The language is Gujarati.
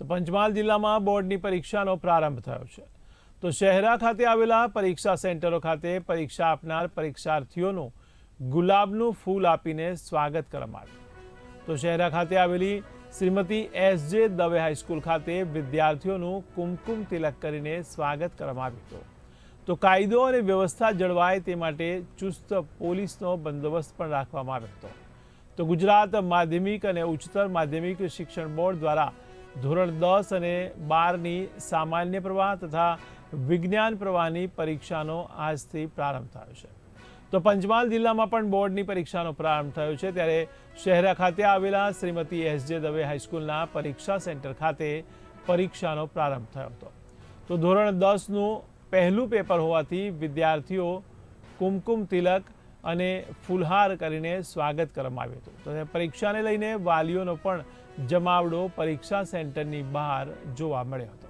તો પંચમહાલ જિલ્લામાં બોર્ડની પરીક્ષાનો પ્રારંભ થયો છે. તો શહેરા ખાતે આવેલા પરીક્ષા સેન્ટરો ખાતે પરીક્ષા આપનાર પરીક્ષાર્થીઓનું ગુલાબનું ફૂલ આપીને સ્વાગત કરવામાં આવ્યું. તો શહેરા ખાતે આવેલી શ્રીમતી એસ જે દવે હાઈસ્કૂલ ખાતે વિદ્યાર્થીઓનું કુમકુમ તિલક કરીને સ્વાગત કરવામાં આવ્યું હતું. તો કાયદો અને વ્યવસ્થા જળવાય તે માટે ચુસ્ત પોલીસનો બંદોબસ્ત પણ રાખવામાં આવ્યો હતો. તો ગુજરાત માધ્યમિક અને ઉચ્ચતર માધ્યમિક શિક્ષણ બોર્ડ દ્વારા ધોરણ દસ અને બારની સામાન્ય પ્રવાહ તથા વિજ્ઞાન પ્રવાહની પરીક્ષાનો આજથી પ્રારંભ થયો છે. તો પંચમહાલ જિલ્લામાં પણ બોર્ડની પરીક્ષાનો પ્રારંભ થયો છે. ત્યારે શહેરા ખાતે આવેલા શ્રીમતી એસ જે દવે હાઈસ્કૂલના પરીક્ષા સેન્ટર ખાતે પરીક્ષાનો પ્રારંભ થયો હતો. તો ધોરણ દસનું પહેલું પેપર હોવાથી વિદ્યાર્થીઓ કુમકુમ તિલક અને ફુલહાર કરીને સ્વાગત કરવામાં આવ્યું હતું. તો પરીક્ષાને લઈને વાલીઓનો પણ જમાવડો પરીક્ષા સેન્ટરની બહાર જોવા મળ્યો હતો.